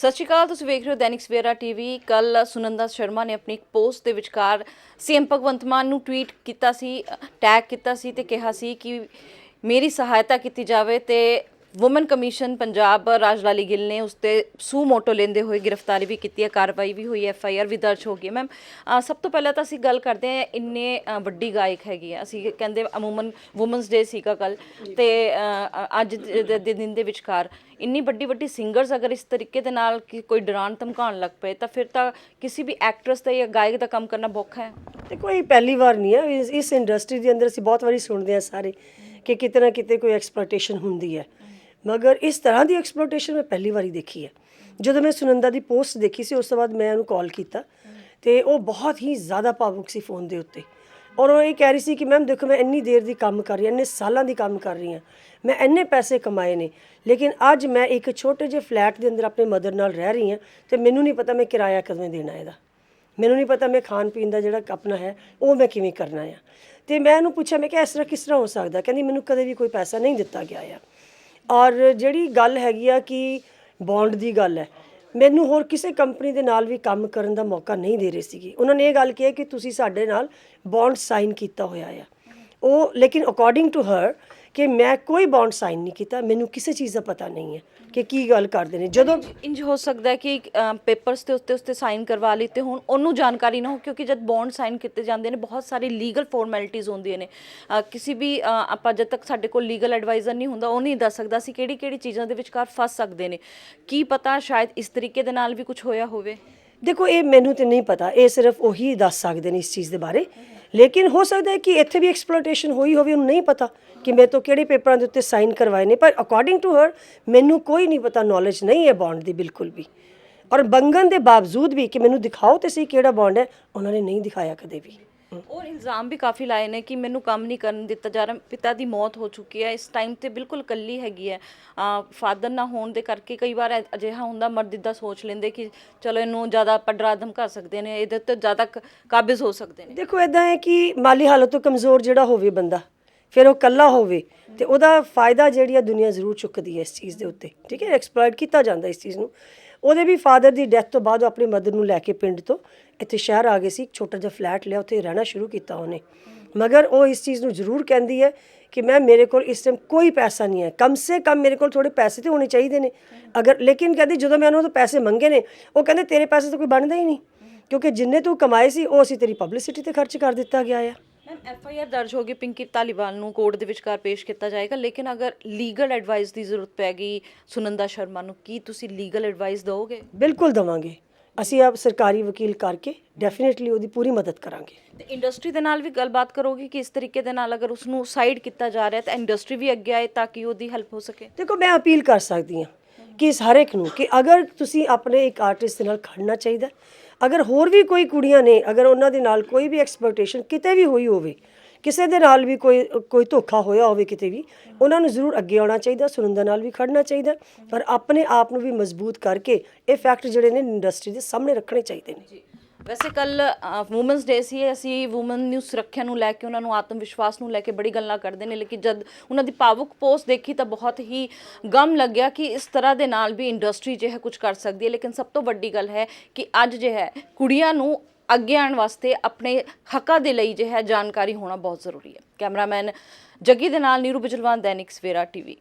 ਸਤਿ ਸ਼੍ਰੀ ਅਕਾਲ, ਤੁਸੀਂ ਵੇਖ ਰਹੇ ਹੋ ਦੈਨਿਕ ਸਵੇਰਾ ਟੀਵੀ। ਕੱਲ ਸੁਨੰਦਾ ਸ਼ਰਮਾ ਨੇ ਆਪਣੀ ਇੱਕ ਪੋਸਟ ਦੇ ਵਿਚਕਾਰ ਸੀਐਮ ਭਗਵੰਤ ਮਾਨ ਨੂੰ ਟਵੀਟ ਕੀਤਾ ਸੀ ਟੈਗ ਕੀਤਾ ਸੀ ਤੇ ਕਿਹਾ ਸੀ ਕਿ ਮੇਰੀ ਸਹਾਇਤਾ ਕੀਤੀ ਜਾਵੇ ਤੇ ਔਮਨ ਕਮਿਸ਼ਨ ਪੰਜਾਬ ਰਾਜ ਲਾਲੀ ਗਿੱਲ ਨੇ ਉਸ ਤੇ ਸੂ ਮੋਟੋ ਲੈਂਦੇ ਹੋਏ ਗ੍ਰਿਫਤਾਰੀ ਵੀ ਕੀਤੀ ਹੈ ਕਾਰਵਾਈ ਵੀ ਹੋਈ ਹੈ ਐਫ ਆਈ ਆਰ ਵੀ ਦਰਜ ਹੋ ਗਈ ਹੈ। ਮੈਮ ਸਭ ਤੋਂ ਪਹਿਲਾਂ ਤਾਂ ਅਸੀਂ ਗੱਲ ਕਰਦੇ ਹਾਂ ਇੰਨੇ ਵੱਡੀ ਗਾਇਕ ਹੈਗੀ ਆ ਅਸੀਂ ਕਹਿੰਦੇ ਅਮੂਮਨ ਔਮਨਸ ਡੇ ਸੀਗਾ ਕੱਲ ਤੇ ਅੱਜ ਦੇ ਦਿਨ ਦੇ ਵਿਚਕਾਰ ਇੰਨੀ ਵੱਡੀ ਵੱਡੀ ਸਿੰਗਰਸ ਅਗਰ ਇਸ ਤਰੀਕੇ ਦੇ ਨਾਲ ਕੋਈ ਡਰਾਨ ਧਮਕਾਉਣ ਲੱਗ ਪਏ ਤਾਂ ਫਿਰ ਤਾਂ ਕਿਸੇ ਵੀ ਐਕਟਰਸ ਦਾ ਜਾਂ ਗਾਇਕ ਦਾ ਕੰਮ ਕਰਨਾ ਔਖਾ ਹੈ। ਤੇ ਕੋਈ ਪਹਿਲੀ ਵਾਰ ਨਹੀਂ ਹੈ ਇਸ- ਇਸ ਇੰਡਸਟਰੀ ਦੇ ਅੰਦਰ ਅਸੀਂ ਬਹੁਤ ਵਾਰੀ ਸੁਣਦੇ ਆ ਸਾਰੇ ਕਿ ਕਿਤੇ ਨਾ ਕਿਤੇ ਕੋਈ ਐਕਸਪਲੋਇਟੇਸ਼ਨ ਹੁੰਦੀ ਹੈ। ਮਗਰ ਇਸ ਤਰ੍ਹਾਂ ਦੀ ਐਕਸਪਲੋਇਟੇਸ਼ਨ ਮੈਂ ਪਹਿਲੀ ਵਾਰੀ ਦੇਖੀ ਹੈ। ਜਦੋਂ ਮੈਂ ਸੁਨੰਦਾ ਦੀ ਪੋਸਟ ਦੇਖੀ ਸੀ, ਉਸ ਤੋਂ ਬਾਅਦ ਮੈਂ ਉਹਨੂੰ ਕਾਲ ਕੀਤਾ ਤੇ ਉਹ ਬਹੁਤ ਹੀ ਜ਼ਿਆਦਾ ਭਾਵੁਕ ਸੀ ਫੋਨ ਦੇ ਉੱਤੇ। ਔਰ ਉਹ ਇਹ ਕਹਿ ਰਹੀ ਸੀ ਕਿ ਮੈਮ ਦੇਖੋ ਮੈਂ ਇੰਨੀ ਦੇਰ ਦੀ ਕੰਮ ਕਰ ਰਹੀ ਹਾਂ, ਇੰਨੇ ਸਾਲਾਂ ਦੀ ਕੰਮ ਕਰ ਰਹੀ ਹਾਂ, ਮੈਂ ਇੰਨੇ ਪੈਸੇ ਕਮਾਏ ਨੇ, ਲੇਕਿਨ ਅੱਜ ਮੈਂ ਇੱਕ ਛੋਟੇ ਜਿਹੇ ਫਲੈਟ ਦੇ ਅੰਦਰ ਆਪਣੇ ਮਦਰ ਨਾਲ ਰਹਿ ਰਹੀ ਹਾਂ ਤੇ ਮੈਨੂੰ ਨਹੀਂ ਪਤਾ ਮੈਂ ਕਿਰਾਇਆ ਕਦੋਂ ਦੇਣਾ ਇਹਦਾ। ਮੈਨੂੰ ਨਹੀਂ ਪਤਾ ਮੈਂ ਖਾਣ ਪੀਣ ਦਾ ਜਿਹੜਾ ਆਪਣਾ ਹੈ, ਉਹ ਮੈਂ ਕਿਵੇਂ ਕਰਨਾ ਆ। ਤੇ ਮੈਂ ਇਹਨੂੰ ਪੁੱਛਿਆ, ਮੈਂ ਕਿ ਇਸ ਤਰ੍ਹਾਂ ਕਿਸ ਤਰ੍ਹਾਂ ਹੋ ਸਕਦਾ? ਕਹਿੰਦੀ ਮੈਨੂੰ ਕਦੇ ਵੀ ਕੋਈ ਪੈਸਾ ਨਹੀਂ ਦਿੱਤਾ ਗਿਆ ਆ। ਔਰ ਜਿਹੜੀ ਗੱਲ ਹੈਗੀ ਆ ਕਿ ਬੌਂਡ ਦੀ ਗੱਲ ਹੈ, ਮੈਨੂੰ ਹੋਰ ਕਿਸੇ ਕੰਪਨੀ ਦੇ ਨਾਲ ਵੀ ਕੰਮ ਕਰਨ ਦਾ ਮੌਕਾ ਨਹੀਂ ਦੇ ਰਹੇ ਸੀਗੇ। ਉਹਨਾਂ ਨੇ ਇਹ ਗੱਲ ਕਹੀ ਕਿ ਤੁਸੀਂ ਸਾਡੇ ਨਾਲ ਬੌਂਡ ਸਾਈਨ ਕੀਤਾ ਹੋਇਆ ਆ। ਉਹ, ਲੇਕਿਨ ਅਕੋਰਡਿੰਗ ਟੂ ਹਰ ਕਿ ਮੈਂ ਕੋਈ ਬੌਂਡ ਸਾਈਨ ਨਹੀਂ ਕੀਤਾ, ਮੈਨੂੰ ਕਿਸੇ ਚੀਜ਼ ਦਾ ਪਤਾ ਨਹੀਂ ਹੈ ਕਿ ਕੀ ਗੱਲ ਕਰਦੇ ਨੇ। ਜਦੋਂ ਇੰਜ ਹੋ ਸਕਦਾ ਹੈ ਕਿ ਪੇਪਰਸ ਤੇ ਉੱਤੇ ਉੱਤੇ ਸਾਈਨ ਕਰਵਾ ਲਈ ਤੇ ਹੁਣ ਉਹਨੂੰ ਜਾਣਕਾਰੀ ਨਾ ਹੋ, ਕਿਉਂਕਿ ਜਦ ਬੌਂਡ ਸਾਈਨ ਕੀਤੇ ਜਾਂਦੇ ਨੇ, ਬਹੁਤ ਸਾਰੀ ਲੀਗਲ ਫਾਰਮੈਲਿਟੀਆਂ ਹੁੰਦੀਆਂ ਨੇ। ਕਿਸੇ ਵੀ ਆਪਾਂ ਜਦ ਤੱਕ ਸਾਡੇ ਕੋਲ ਲੀਗਲ ਐਡਵਾਈਜ਼ਰ ਨਹੀਂ ਹੁੰਦਾ, ਉਹ ਨਹੀਂ ਦੱਸ ਸਕਦਾ ਸੀ ਕਿਹੜੀ ਕਿਹੜੀ ਚੀਜ਼ਾਂ ਦੇ ਵਿਚਕਾਰ ਫਸ ਸਕਦੇ ਨੇ। ਕੀ ਪਤਾ ਸ਼ਾਇਦ ਇਸ ਤਰੀਕੇ ਦੇ ਨਾਲ ਵੀ ਕੁਝ ਹੋਇਆ ਹੋਵੇ? ਦੇਖੋ, ਇਹ ਮੈਨੂੰ ਤੇ ਨਹੀਂ ਪਤਾ, ਇਹ ਸਿਰਫ ਉਹੀ ਦੱਸ ਸਕਦੇ ਨੇ ਇਸ ਚੀਜ਼ ਦੇ ਬਾਰੇ। ਲੇਕਿਨ ਹੋ ਸਕਦਾ ਹੈ ਕਿ ਇੱਥੇ ਵੀ ਐਕਸਪਲੋਇਟੇਸ਼ਨ ਹੋਈ ਹੋਵੇ, ਉਹਨੂੰ ਨਹੀਂ ਪਤਾ ਕਿ ਮੈਂ ਤੋਂ ਕਿਹੜੇ ਪੇਪਰਾਂ ਦੇ ਉੱਤੇ ਸਾਈਨ ਕਰਵਾਏ ਨੇ। ਪਰ ਅਕੋਰਡਿੰਗ ਟੂ ਹਰ ਮੈਨੂੰ ਕੋਈ ਨਹੀਂ ਪਤਾ ਨੌਲੇਜ ਨਹੀਂ ਹੈ ਬੌਂਡ ਦੀ ਬਿਲਕੁਲ ਵੀ। ਔਰ ਬੰਗਨ ਦੇ ਬਾਵਜੂਦ ਵੀ ਕਿ ਮੈਨੂੰ ਦਿਖਾਓ ਤੇ ਸਹੀ ਕਿਹੜਾ ਬੌਂਡ ਹੈ, ਉਹਨਾਂ ਨੇ ਨਹੀਂ ਦਿਖਾਇਆ ਕਦੇ ਵੀ। ਔਰ ਇਲਜ਼ਾਮ ਵੀ ਕਾਫੀ ਲਾਏ ਨੇ ਕਿ ਮੈਨੂੰ ਕੰਮ ਨਹੀਂ ਕਰਨ ਦਿੱਤਾ ਜਾ ਰਿਹਾ। ਪਿਤਾ ਦੀ ਮੌਤ ਹੋ ਚੁੱਕੀ ਹੈ। ਇਸ ਟਾਈਮ ਤੇ ਬਿਲਕੁਲ ਇਕੱਲੀ ਹੈਗੀ ਹੈ। ਫਾਦਰ ਨਾ ਹੋਣ ਦੇ ਕਰਕੇ ਕਈ ਵਾਰ ਅ- ਅਜਿਹਾ ਹੁੰਦਾ, ਮਰਦ ਇਦਾਂ ਸੋਚ ਲੈਂਦੇ ਕਿ ਚਲੋ ਇਹਨੂੰ ਜ਼ਿਆਦਾ ਆਪਾਂ ਡਰਾ ਧਮਕਾ ਸਕਦੇ ਨੇ। ਇਹਦੇ ਤੇ ਜ਼ਿਆਦਾ ਕ- ਕਾਬਿਜ਼ ਹੋ ਸਕਦੇ ਨੇ। ਦੇਖੋ ਇਦਾਂ ਹੈ ਕਿ ਮਾਲੀ ਹਾਲਤ ਤੋਂ ਕਮਜ਼ੋਰ ਜਿਹੜਾ ਹੋਵੇ ਬੰਦਾ। ਫਿਰ ਉਹ ਕੱਲਾ ਹੋਵੇ ਤੇ ਉਹਦਾ ਫਾਇਦਾ ਜਿਹੜੀ ਆ ਦੁਨੀਆ ਜ਼ਰੂਰ ਚੁੱਕਦੀ ਹੈ ਇਸ ਚੀਜ਼ ਦੇ ਉੱਤੇ, ਠੀਕ ਹੈ? ਐਕਸਪਲੋਇਟ ਕੀਤਾ ਜਾਂਦਾ ਇਸ ਚੀਜ਼ ਨੂੰ। ਉਹਦੇ ਵੀ ਫਾਦਰ ਦੀ ਡੈਥ ਤੋਂ ਬਾਅਦ ਉਹ ਆਪਣੀ ਮਦਰ ਨੂੰ ਲੈ ਕੇ ਪਿੰਡ ਤੋਂ ਇੱਥੇ ਸ਼ਹਿਰ ਆ ਗਏ ਸੀ, ਇੱਕ ਛੋਟਾ ਜਿਹਾ ਫਲੈਟ ਲਿਆ, ਉੱਥੇ ਰਹਿਣਾ ਸ਼ੁਰੂ ਕੀਤਾ ਉਹਨੇ। ਮਗਰ ਉਹ ਇਸ ਚੀਜ਼ ਨੂੰ ਜ਼ਰੂਰ ਕਹਿੰਦੀ ਹੈ ਕਿ ਮੈਂ ਮੇਰੇ ਕੋਲ ਇਸ ਟਾਈਮ ਕੋਈ ਪੈਸਾ ਨਹੀਂ ਹੈ। ਕਮ ਸੇ ਕਮ ਮੇਰੇ ਕੋਲ ਥੋੜੇ ਪੈਸੇ ਤੇ ਹੋਣੇ ਚਾਹੀਦੇ ਨੇ। ਅਗਰ, ਲੇਕਿਨ ਕਹਿੰਦੀ ਜਦੋਂ ਮੈਂ ਉਹਨਾਂ ਤੋਂ ਪੈਸੇ ਮੰਗੇ ਨੇ, ਉਹ ਕਹਿੰਦੇ ਤੇਰੇ ਪੈਸੇ ਤਾਂ ਕੋਈ ਬਣਦਾ ਹੀ ਨਹੀਂ। ਕਿਉਂਕਿ ਜਿੰਨੇ ਤੂੰ ਕਮਾਏ ਸੀ, ਉਹ ਅਸੀਂ ਤੇਰੀ ਪਬਲਿਸਿਟੀ ਤੇ ਖਰਚ ਕਰ ਦਿੱਤਾ ਗਿਆ ਆ। ਮੈਮ ਐਫ ਆਈ ਆਰ ਦਰਜ ਹੋ ਗਈ ਪਿੰਕੀ ਧਾਲੀਵਾਲ ਨੂੰ ਕੋਰਟ ਦੇ ਵਿਚਕਾਰ ਪੇਸ਼ ਕੀਤਾ ਜਾਏਗਾ ਲੇਕਿਨ ਅਗਰ ਲੀਗਲ ਐਡਵਾਈਸ ਦੀ ਜ਼ਰੂਰਤ ਪੈ ਗਈ ਸੁਨੰਦਾ ਸ਼ਰਮਾ ਨੂੰ ਕੀ ਤੁਸੀਂ ਲੀਗਲ ਐਡਵਾਈਸ ਦਿਓਗੇ ਬਿਲਕੁਲ ਦਵਾਂਗੇ। ਅਸੀਂ ਆਪ ਸਰਕਾਰੀ ਵਕੀਲ ਕਰਕੇ ਡੈਫੀਨਿਟਲੀ ਉਹਦੀ ਪੂਰੀ ਮਦਦ ਕਰਾਂਗੇ। ਤੇ ਇੰਡਸਟਰੀ ਦੇ ਨਾਲ ਵੀ ਗੱਲਬਾਤ ਕਰੋਗੇ ਕਿ ਇਸ ਤਰੀਕੇ ਦੇ ਨਾਲ ਅਗਰ ਉਸ ਨੂੰ ਸਾਈਡ ਕੀਤਾ ਜਾ ਰਿਹਾ ਤਾਂ ਇੰਡਸਟਰੀ ਵੀ ਅੱਗੇ ਆਏ ਤਾਂ ਕਿ ਉਹਦੀ ਹੈਲਪ ਹੋ ਸਕੇ? ਦੇਖੋ ਮੈਂ ਅਪੀਲ ਕਰ ਸਕਦੀ ਹਾਂ ਕਿ ਇਸ ਹਰ ਇੱਕ ਨੂੰ ਕਿ ਅਗਰ ਤੁਸੀਂ ਆਪਣੇ ਇੱਕ ਆਰਟਿਸਟ ਦੇ ਨਾਲ ਖੜਨਾ ਚਾਹੀਦਾ ਅਗਰ ਹੋਰ ਵੀ ਕੋਈ ਕੁੜੀਆਂ ਨੇ, ਅਗਰ ਉਹਨਾਂ ਦੇ ਨਾਲ ਕੋਈ ਵੀ ਐਕਸਪਲੋਇਟੇਸ਼ਨ ਕਿਤੇ ਵੀ ਹੋਈ ਹੋਵੇ, ਕਿਸੇ ਦੇ ਨਾਲ ਵੀ ਕੋਈ ਕੋਈ ਧੋਖਾ ਹੋਇਆ ਹੋਵੇ ਕਿਤੇ ਵੀ, ਉਹਨਾਂ ਨੂੰ ਜ਼ਰੂਰ ਅੱਗੇ ਆਉਣਾ ਚਾਹੀਦਾ ਸੁਨੰਦਾ ਨਾਲ ਵੀ ਖੜਨਾ ਚਾਹੀਦਾ ਪਰ ਆਪਣੇ ਆਪ ਨੂੰ ਵੀ ਮਜ਼ਬੂਤ ਕਰਕੇ ਇਹ ਫੈਕਟ ਜਿਹੜੇ ਨੇ ਇੰਡਸਟਰੀ ਦੇ ਸਾਹਮਣੇ ਰੱਖਣੇ ਚਾਹੀਦੇ ਨੇ। ਵੈਸੇ ਕੱਲ ਔਮਨਸ ਡੇ ਸੀ, ਅਸੀਂ ਔਮਨ ਨੂੰ ਸੁਰੱਖਿਆ ਨੂੰ ਲੈ ਕੇ, ਉਹਨਾਂ ਨੂੰ ਆਤਮ ਵਿਸ਼ਵਾਸ ਨੂੰ ਲੈ ਕੇ ਬੜੀ ਗੱਲਾਂ ਕਰਦੇ ਨੇ, ਲੇਕਿਨ ਜਦ ਉਹਨਾਂ ਦੀ ਭਾਵੁਕ ਪੋਸਟ ਦੇਖੀ ਤਾਂ ਬਹੁਤ ਹੀ ਗਮ ਲੱਗਿਆ ਕਿ ਇਸ ਤਰ੍ਹਾਂ ਦੇ ਨਾਲ ਵੀ ਇੰਡਸਟਰੀ ਜੇ ਹੈ ਕੁਝ ਕਰ ਸਕਦੀ ਹੈ। ਲੇਕਿਨ ਸਭ ਤੋਂ ਵੱਡੀ ਗੱਲ ਹੈ ਕਿ ਅੱਜ ਜੇ ਹੈ, ਕੁੜੀਆਂ ਨੂੰ ਅੱਗੇ ਆਉਣ ਵਾਸਤੇ ਆਪਣੇ ਹੱਕਾਂ ਦੇ ਲਈ ਜੇ ਹੈ ਜਾਣਕਾਰੀ ਹੋਣਾ ਬਹੁਤ ਜ਼ਰੂਰੀ ਹੈ। ਕੈਮਰਾਮੈਨ ਜੱਗੀ ਦੇ ਨਾਲ ਨੀਰੂ ਬਿਜਲਵਾਨ, ਦੈਨਿਕ ਸਵੇਰਾ ਟੀਵੀ।